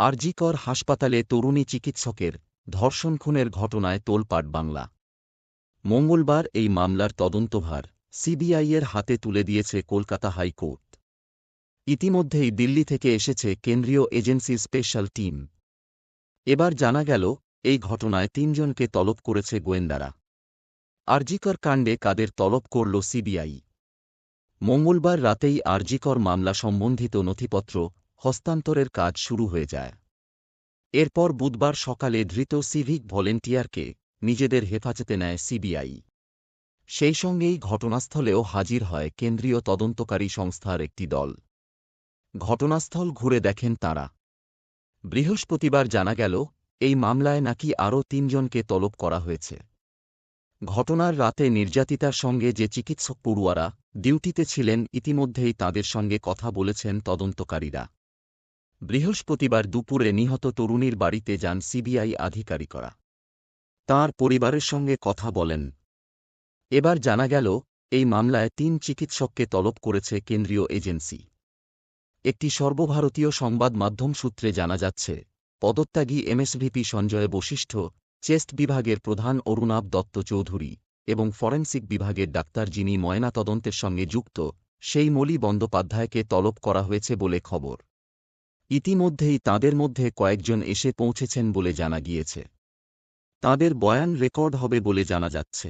আরজিকর হাসপাতালে তরুণী চিকিৎসকের ধর্ষণ খুনের ঘটনায় তোলপাট বাংলা। মঙ্গলবার এই মামলার তদন্তভার সিবিআইয়ের হাতে তুলে দিয়েছে কলকাতা হাইকোর্ট। ইতিমধ্যেই দিল্লি থেকে এসেছে কেন্দ্রীয় এজেন্সি স্পেশাল টিম। এবার জানা গেল, এই ঘটনায় তিনজনকে তলব করেছে গোয়েন্দারা। আরজিকর কাণ্ডে কাদের তলব করল সিবিআই? মঙ্গলবার রাতেই আরজিকর মামলা সম্বন্ধিত নথিপত্র হস্তান্তরের কাজ শুরু হয়ে যায়। এরপর বুধবার সকালে ধৃত সিভিক ভলেন্টিয়ারকে নিজেদের হেফাজতে নেয় সিবিআই। সেই সঙ্গেই ঘটনাস্থলেও হাজির হয় কেন্দ্রীয় তদন্তকারী সংস্থার একটি দল। ঘটনাস্থল ঘুরে দেখেন তাঁরা। বৃহস্পতিবার জানা গেল, এই মামলায় নাকি আরও তিনজনকে তলব করা হয়েছে। ঘটনার রাতে নির্যাতিতার সঙ্গে যে চিকিৎসক পড়ুয়ারা ডিউটিতে ছিলেন, ইতিমধ্যেই তাদের সঙ্গে কথা বলেছেন তদন্তকারীরা। বৃহস্পতিবার দুপুরে নিহত তরুণীর বাড়িতে যান সিবিআই আধিকারিকরা। তাঁর পরিবারের সঙ্গে কথা বলেন। এবার জানা গেল, এই মামলায় তিন চিকিৎসককে তলব করেছে কেন্দ্রীয় এজেন্সি। একটি সর্বভারতীয় সংবাদ মাধ্যম সূত্রে জানা যাচ্ছে, পদত্যাগী এমএসভিপি সঞ্জয় বশিষ্ঠ, চেস্ট বিভাগের প্রধান অরুণাভ দত্ত চৌধুরী এবং ফরেন্সিক বিভাগের ডাক্তার যিনি ময়নাতদন্তের সঙ্গে যুক্ত, সেই মলি বন্দ্যোপাধ্যায়কে তলব করা হয়েছে বলে খবর। ইতিমধ্যেই তাঁদের মধ্যে কয়েকজন এসে পৌঁছেছেন বলে জানা গিয়েছে। তাঁদের বয়ান রেকর্ড হবে বলে জানা যাচ্ছে।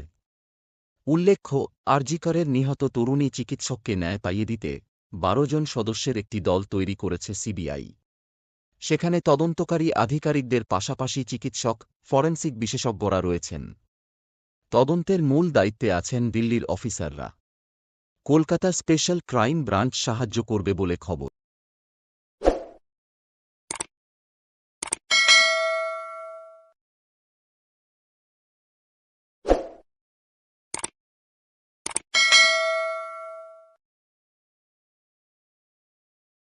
উল্লেখ্য, আরজিকরের নিহত তরুণী চিকিৎসককে ন্যায় পাইয়ে দিতে বারো জন সদস্যের একটি দল তৈরি করেছে সিবিআই। সেখানে তদন্তকারী আধিকারিকদের পাশাপাশি চিকিৎসক, ফরেন্সিক বিশেষজ্ঞরা রয়েছেন। তদন্তের মূল দায়িত্বে আছেন দিল্লির অফিসাররা। কলকাতা স্পেশাল ক্রাইম ব্রাঞ্চ সাহায্য করবে বলে খবর।